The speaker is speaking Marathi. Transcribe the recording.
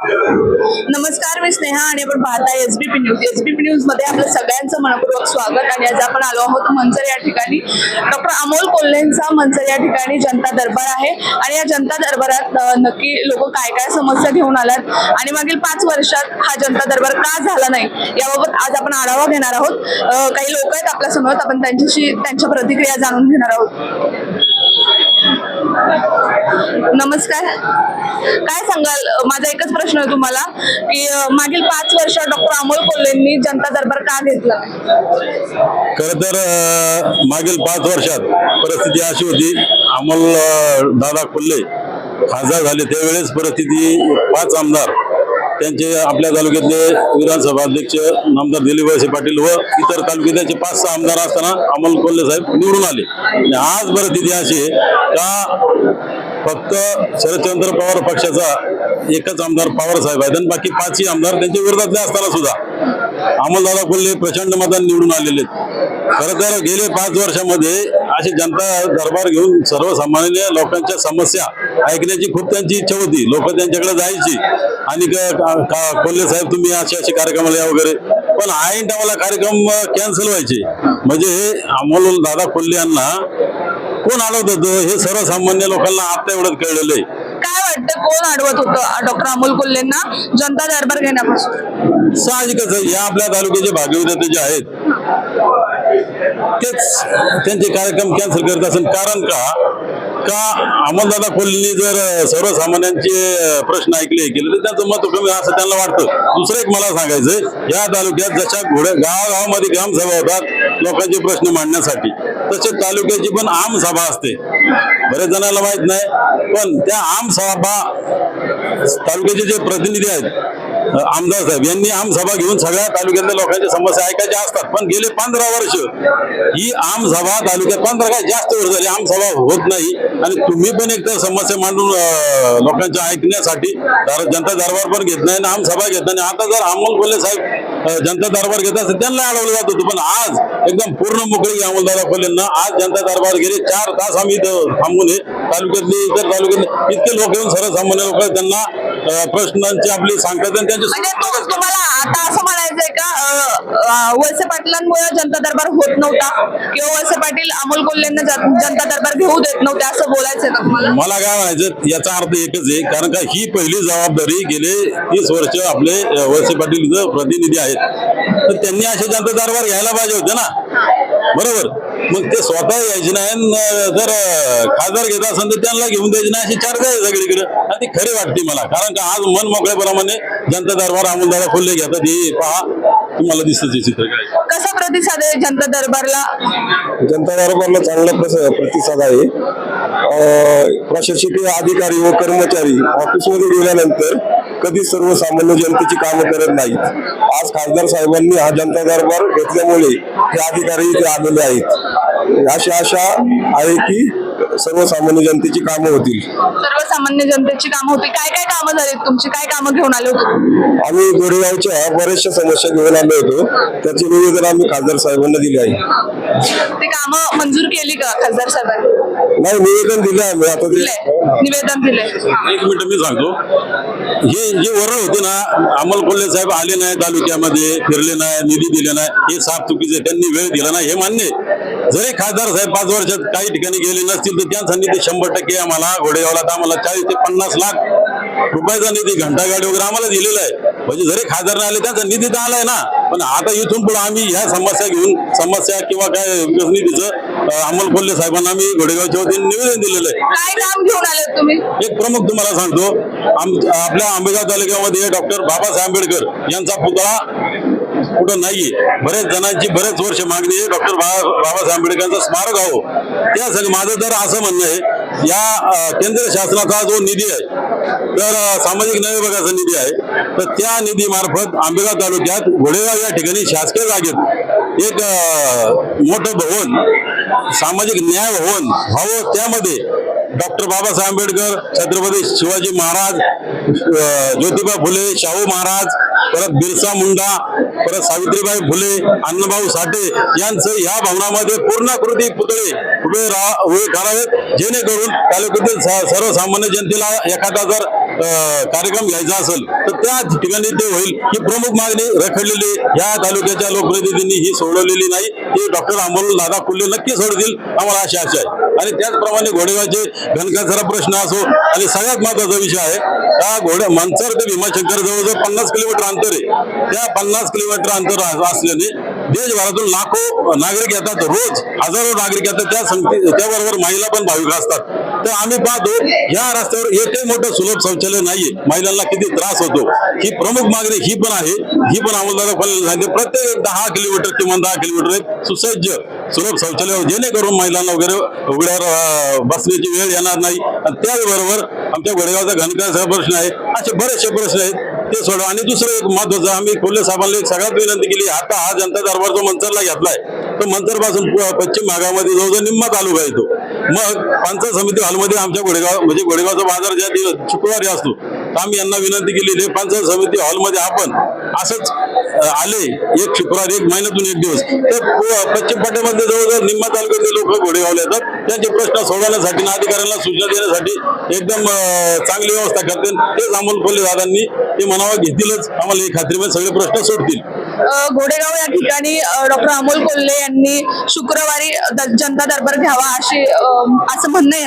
नमस्कार मी स्नेहा आणि आपण पाहताय एसबीपी न्यूज एसबीपी न्यूजमध्ये आपलं सगळ्यांचं मनपूर्वक स्वागत आणि आज आपण आलो आहोत मंचर या ठिकाणी. डॉक्टर अमोल कोल्हेंचा मंचर या ठिकाणी जनता दरबार आहे आणि या जनता दरबारात नक्की लोक काय काय समस्या घेऊन आल्यात आणि मागील पाच वर्षात हा जनता दरबार का झाला नाही याबाबत आज आपण आढावा घेणार आहोत. काही लोक आहेत आपल्यासमोर आपण त्यांच्याशी त्यांच्या प्रतिक्रिया जाणून घेणार आहोत. नमस्कार. काय सांगाल? माझा एकच प्रश्न आहे तुम्हाला की मागील पाच वर्षात डॉक्टर अमोल कोल्हेंनी जनता दरबार का घेतला? खर तर मागील पाच वर्षात परिस्थिती अशी होती अमोल दादा कोल्हे खासदार झाले. त्यावेळेस परिस्थिती पाच आमदार त्यांचे आपल्या तालुक्यातले विधानसभा अध्यक्ष आमदार दिलीप वळसे पाटील व इतर तालुक्याचे पाच सहा आमदार असताना अमोल कोल्हे साहेब निवडून आले. आणि आज परिस्थिती अशी आहे का फक्त शरदचंद्र पवार पक्षाचा एकच आमदार पवार साहेब आहेत. आणि बाकी पाचही आमदार त्यांच्या विरोधातले असताना सुद्धा अमोलदादा कोल्हे प्रचंड मतांनी निवडून आलेले आहेत. खरं तर गेले पाच वर्षामध्ये अशी जनता दरबार घेऊन सर्वसामान्य लोकांच्या समस्या ऐकण्याची खूप त्यांची इच्छा होती. लोक त्यांच्याकडे जायची. आणि कोल्हे साहेब तुम्ही असे असे कार्यक्रमाला या वगैरे. पण ऐन टावाला कार्यक्रम कॅन्सल व्हायचे. म्हणजे हे अमोल दादा कोल्हे यांना कोण आडवत होतं? हे सर्वसामान्य लोकांना आता एवढं कळलेलं आहे. काय वाटतं? कोण अडवत होतं? डॉक्टर अमोल कोल्हेंना जनता दरबार घेण्यापासून? साहजिकच आहे. या आपल्या तालुक्याचे भागविधाते जे आहेत तेच त्यांचे कार्यक्रम कॅन्सल करत असेल. कारण का? का अमोलदादा कोल्हेंनी जर सर्वसामान्यांचे प्रश्न ऐकले केले तर त्यांचं मत कमी असं त्यांना वाटतं. दुसरं एक मला सांगायचंय या तालुक्यात जशा घोड्या गावागावामध्ये ग्रामसभा होतात लोकांचे प्रश्न मांडण्यासाठी. तसेच तालुक्याची पण आम सभा असते. बरेच जणांना माहीत नाही पण त्या आम सभा तालुक्याचे जे प्रतिनिधी आहेत आमदार साहेब यांनी आम सभा घेऊन सगळ्या तालुक्यातल्या लोकांच्या समस्या ऐकायच्या असतात. पण गेले पंधरा वर्ष ही आम सभा तालुक्यात पंधरा काय जास्त वर्ष झाली आम सभा होत नाही. आणि तुम्ही पण एकतर समस्या मांडून लोकांच्या ऐकण्यासाठी जनता दरबार पण घेत नाही आणि आम सभा घेत नाही. आता जर अमोल कोल्हे साहेब जनता दरबार घेत असते त्यांना अडवलं जात होतं. पण आज एकदम पूर्ण मोकळी अमोलदारा कोल्हेंना आज जनता दरबार गेले. चार तास आम्ही थांबून आहे तालुक्यातले इतर तालुक्यातले इतके लोक येऊन सर्वसामान्य लोक त्यांना प्रश्नांची आपली सांगतात आणि त्यांची म्हणजे तो तुम्हाला आता असं म्हणायचंय का अ, वळसे पाटलांमुळे जनता दरबार होत नव्हता किंवा वळसे पाटील अमोल कोल्हेंना जन- जनता दरबार घेऊ देत नव्हते असं बोलायचंय का तुम्हाला? मला काय म्हणायचं याचा अर्थ एकच आहे कारण का ही पहिली जबाबदारी गेले तीस वर्ष आपले अ, वळसे पाटील इथं प्रतिनिधी आहेत. तर त्यांनी असे जनता दरबार घ्यायला पाहिजे होते ना. बरोबर. मग ते स्वतः यायचे नाही जर खासदार घेत असेल तर त्यांना घेऊन द्यायचे नाही अशी चर्चा आहे सगळीकडे. आणि ती खरी वाटते मला. कारण का आज मन मोकळ्याप्रमाणे जनता दरबार अमोलदारा खोलले घेतात. हे पहा तुम्हाला दिसतं चित्र काय. कसा प्रतिसाद आहे जनता दरबारला? जनता दरबारला चांगला प्रस- प्रतिसाद आहे. अं, प्रशासकीय अधिकारी व कर्मचारी ऑफिसमध्ये गेल्यानंतर कधी सर्वसामान्य जनतेची कामं करत नाहीत. आज खासदार साहेबांनी हा जनता दरबार घेतल्यामुळे हे अधिकारी इथे आलेले आहेत. अशी आशा आहे की सर्वसामान्य जनतेची कामं होतील. सर्वसामान्य जनतेची कामं होती काय काय कामं झाली तुमची? काय कामं घेऊन आले होते? आम्ही गोरेगावच्या बऱ्याचशा समस्या घेऊन आलो होतो. त्याचे निवेदन आम्ही खासदार साहेबांना दिले आहे. ते कामं मंजूर केली का खासदार साहेबांनी? नाही निवेदन दिले आम्ही. आता ते दिले निवेदन दिले एक मिनिट मी सांगतो. हे जे वरण होते ना अमोल कोल्हे साहेब आले नाही तालुक्यामध्ये फिरले नाही निधी दिले नाही हे साफ चुकीचे त्यांनी वेळ दिला नाही. हे मान्य आहे. जरी खासदार साहेब पाच वर्षात काही ठिकाणी गेले नसतील तर त्यांचा निधी शंभर टक्के आम्हाला घोडेगावला तर आम्हाला चाळीस ते पन्नास लाख रुपयाचा निधी घंटा गाडी वगैरे आम्हाला दिलेला आहे. म्हणजे जरी खासदार नाही आले त्यांचा निधी तर आलाय ना. पण आता इथून पुढे आम्ही ह्या समस्या घेऊन समस्या किंवा काय विकास निधीचं अमोल कोल्हे साहेबांना आम्ही घोडेगावच्या वतीने निवेदन दिलेलं आहे काय काम घेऊन आले तुम्ही? एक प्रमुख तुम्हाला सांगतो आपल्या आंबेगाव तालुक्यामध्ये डॉक्टर बाबासाहेब आंबेडकर यांचा पुतळा कुठं नाहीये. बरेच जणांची बरेच वर्ष मागणी आहे डॉक्टर बाबासाहेब आंबेडकरांचं स्मारक हवं त्यासाठी माझं तर असं म्हणणं आहे या केंद्र शासनाचा जो निधी आहे तर सामाजिक न्याय विभागाचा निधी आहे. तर त्या निधीमार्फत आंबेगाव तालुक्यात घोडेगाव या ठिकाणी शासकीय जागेत एक मोठं भवन सामाजिक न्याय भवन व्हावं त्यामध्ये डॉक्टर बाबासाहेब आंबेडकर छत्रपती शिवाजी महाराज ज्योतिबा फुले शाहू महाराज परत बिरसा मुंडा परत सावित्रीबाई फुले अण्णाभाऊ साठे यांचं या भवनामध्ये पूर्णाकृती पुतळे उभे राहा उभे करावेत जेणेकरून तालुक्यातील सर्वसामान्य जनतेला एखादा जर कार्यक्रम घ्यायचा असेल तर त्या ठिकाणी ते होईल. ही प्रमुख मागणी रखडलेली या तालुक्याच्या लोकप्रतिनिधींनी ही सोडवलेली नाही. ही डॉक्टर अमोल दादा कुल्ले नक्की सोडतील आम्हाला अशी आशा आहे. आणि त्याचप्रमाणे घोडेगावचे घनकचरा प्रश्न असो आणि सगळ्यात महत्त्वाचा विषय आहे त्या घोड्या मंचर ते भीमाशंकर जवळजवळ पन्नास किलोमीटर अंतर आहे त्या पन्नास किलोमीटर अंतर असल्याने देशभरातून लाखो नागरिक येतात रोज हजारो नागरिक येतात त्या संगती त्याबरोबर महिला पण भाविक असतात. तर आम्ही पाहतो या रस्त्यावर एकही मोठं सुलभ शौचालय नाहीये. महिलांना किती त्रास होतो. ही प्रमुख मागणी ही पण आहे. ही पण अमोलदादा सांगते प्रत्येक दहा किलोमीटर किंवा दहा किलोमीटर सुसज्ज सुलभ शौचालय जेणेकरून महिलांना वगैरे उघड्यावर बसण्याची वेळ येणार नाही. आणि त्याचबरोबर आमच्या घोडेगावचा घनकाचा प्रश्न आहे. असे बरेचसे प्रश्न आहेत. ते सोडवा आणि दुसरं एक महत्वाचं आम्ही कोल्हे साहेबांना एक सगळ्यात विनंती केली आता हा जनता दरबार जो मंचरला घेतलाय. तो मंचरपासून पश्चिम भागामध्ये जवळजवळ निम्मा तालुका येतो. मग पंचायत समिती हॉलमध्ये आमच्या घोडेगाव म्हणजे घोडेगावचा बाजार ज्या दिवस शुक्रवारी असतो तर आम्ही यांना विनंती केलेली आहे पंचायत समिती हॉलमध्ये आपण असंच आले एक शुक्रवार एक महिन्यातून एक दिवस. तर पश्चिम पाट्यामध्ये जवळजवळ निम्मा तालुक्यातले लोक घोडेगावले येतात त्यांचे प्रश्न सोडवण्यासाठी ना अधिकाऱ्यांना सूचना देण्यासाठी एकदम चांगली व्यवस्था करते तेच अमोल कोल्हे दादांनी ते म्हणावं घेतीलच. आम्हाला ही खात्री म्हणजे सगळे प्रश्न सोडतील. घोडेगाव या ठिकाणी डॉक्टर अमोल कोल्हे यांनी शुक्रवारी जनता दरबार घ्यावा अशी असं म्हणणं आहे.